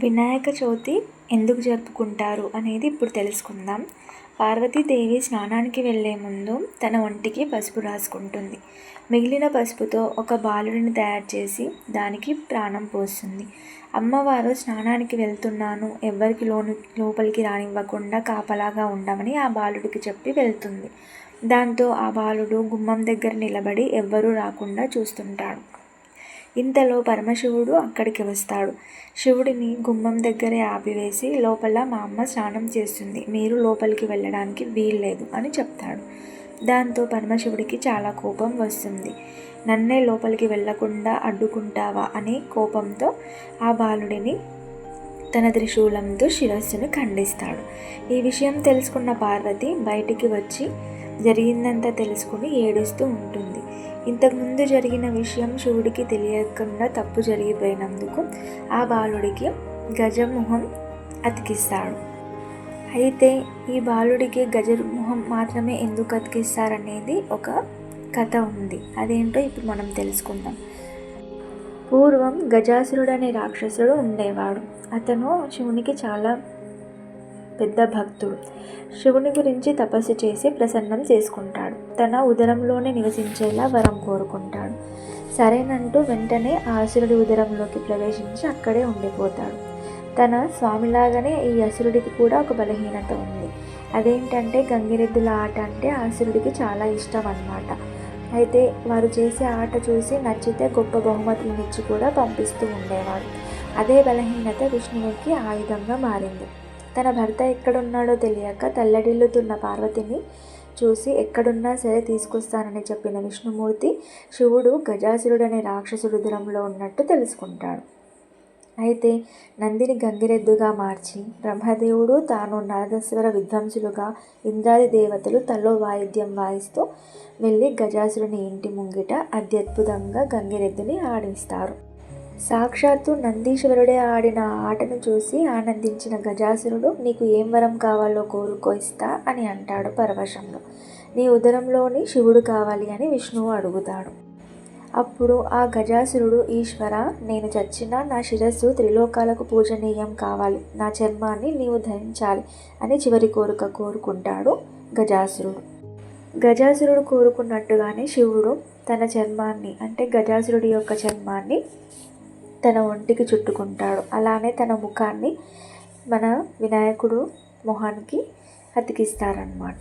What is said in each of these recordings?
వినాయక చవితి ఎందుకు జరుపుకుంటారు అనేది ఇప్పుడు తెలుసుకుందాం. పార్వతీదేవి స్నానానికి వెళ్ళే ముందు తన ఒంటికి పసుపు రాసుకుంటుంది. మిగిలిన పసుపుతో ఒక బాలుడిని తయారు చేసి దానికి ప్రాణం పోస్తుంది. అమ్మవారు స్నానానికి వెళ్తున్నాను ఎవ్వరికి లోను లోపలికి రానివ్వకుండా కాపలాగా ఉండమని ఆ బాలుడికి చెప్పి వెళ్తుంది. దాంతో ఆ బాలుడు గుమ్మం దగ్గర నిలబడి ఎవ్వరూ రాకుండా చూస్తుంటాడు. ఇంతలో పరమశివుడు అక్కడికి వస్తాడు. శివుడిని గుమ్మం దగ్గరే ఆపివేసి లోపల మా అమ్మ స్నానం చేస్తుంది. మీరు లోపలికి వెళ్ళడానికి వీల్లేదు అని చెప్తాడు. దాంతో పరమశివుడికి చాలా కోపం వస్తుంది. నన్నే లోపలికి వెళ్ళకుండా అడ్డుకుంటావా అనే కోపంతో ఆ బాలుడిని తన త్రిశూలంతో శిరస్సును ఖండిస్తాడు. ఈ విషయం తెలుసుకున్న పార్వతి బయటికి వచ్చి జరిగిందంతా తెలుసుకుని ఏడుస్తూ ఉంటుంది. ఇంతకుముందు జరిగిన విషయం శివుడికి తెలియకుండా తప్పు జరిగిపోయినందుకు ఆ బాలుడికి గజముఖం అతికిస్తాడు. అయితే ఈ బాలుడికి గజముఖం మాత్రమే ఎందుకు అతికిస్తారనేది ఒక కథ ఉంది. అదేంటో ఇప్పుడు మనం తెలుసుకుందాం. పూర్వం గజాసురుడు అనే రాక్షసుడు ఉండేవాడు. అతను శివునికి చాలా పెద్ద భక్తుడు. శివుని గురించి తపస్సు చేసి ప్రసన్నం చేసుకుంటాడు. తన ఉదరంలోనే నివసించేలా వరం కోరుకుంటాడు. సరేనంటూ వెంటనే ఆసురుడి ఉదరంలోకి ప్రవేశించి అక్కడే ఉండిపోతాడు. తన స్వామిలాగానే ఈ అసురుడికి కూడా ఒక బలహీనత ఉంది. అదేంటంటే గంగిరెద్దుల ఆట అంటే ఆసురుడికి చాలా ఇష్టం అన్నమాట అయితే వారు చేసే ఆట చూసి నచ్చితే గొప్ప బహుమతులనిచ్చి కూడా పంపిస్తూ ఉండేవాడు. అదే బలహీనత విష్ణువుకి ఆయుధంగా మారింది. తన భర్త ఎక్కడున్నాడో తెలియక తల్లడిల్లుతున్న పార్వతిని చూసి ఎక్కడున్నా సరే తీసుకొస్తానని చెప్పిన విష్ణుమూర్తి శివుడు గజాసురుడనే రాక్షసుడు దూరంలో ఉన్నట్టు తెలుసుకుంటాడు. అయితే నందిని గంగిరెద్దుగా మార్చి బ్రహ్మదేవుడు తాను నరదస్వర విద్వాంసులుగా ఇంద్రాది దేవతలు తల్లో వాయిద్యం వాయిస్తూ వెళ్ళి గజాసురుని ఇంటి ముంగిట అత్యద్భుతంగా గంగిరెద్దుని ఆడిస్తారు. సాక్షాత్తు నందీశ్వరుడే ఆడిన ఆటను చూసి ఆనందించిన గజాసురుడు నీకు ఏం వరం కావాలో కోరుకో ఇస్తా అని అంటాడు పరవశంలో. నీ ఉదరంలోని శివుడు కావాలి అని విష్ణువు అడుగుతాడు. అప్పుడు ఆ గజాసురుడు ఈశ్వర నేను చచ్చినా నా శిరస్సు త్రిలోకాలకు పూజనీయం కావాలి. నా చర్మాన్ని నీవు ధరించాలి అని చివరి కోరిక కోరుకుంటాడు గజాసురుడు. గజాసురుడు కోరుకున్నట్టుగానే శివుడు తన చర్మాన్ని అంటే గజాసురుడి యొక్క చర్మాన్ని తన ఒంటికి చుట్టుకుంటాడు. అలానే తన ముఖాన్ని మన వినాయకుడు మొహానికి అతికిస్తారనమాట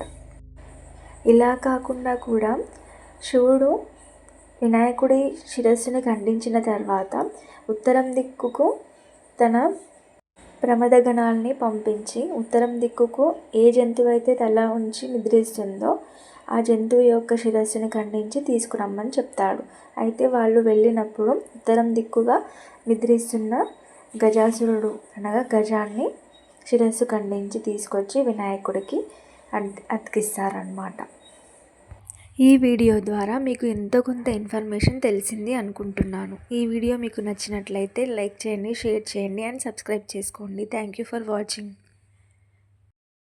ఇలా కాకుండా కూడా శివుడు వినాయకుడి శిరస్సును ఖండించిన తర్వాత ఉత్తరం దిక్కుకు తన ప్రమదగణాల్ని పంపించి ఉత్తరం దిక్కుకు ఏ జంతువు అయితే తల ఉంచి నిద్రిస్తుందో ఆ జంతువు యొక్క శిరస్సుని ఖండించి తీసుకురమ్మని చెప్తాడు. అయితే వాళ్ళు వెళ్ళినప్పుడు ఉత్తరం దిక్కుగా నిద్రిస్తున్న గజాసురుడు అనగా గజాన్ని శిరస్సు ఖండించి తీసుకొచ్చి వినాయకుడికి అతికిస్తారనమాట ఈ వీడియో ద్వారా మీకు ఎంతో కొంత ఇన్ఫర్మేషన్ తెలిసింది అనుకుంటున్నాను. ఈ వీడియో మీకు నచ్చినట్లయితే లైక్ చేయండి షేర్ చేయండి అండ్ సబ్స్క్రైబ్ చేసుకోండి. Thank you for watching.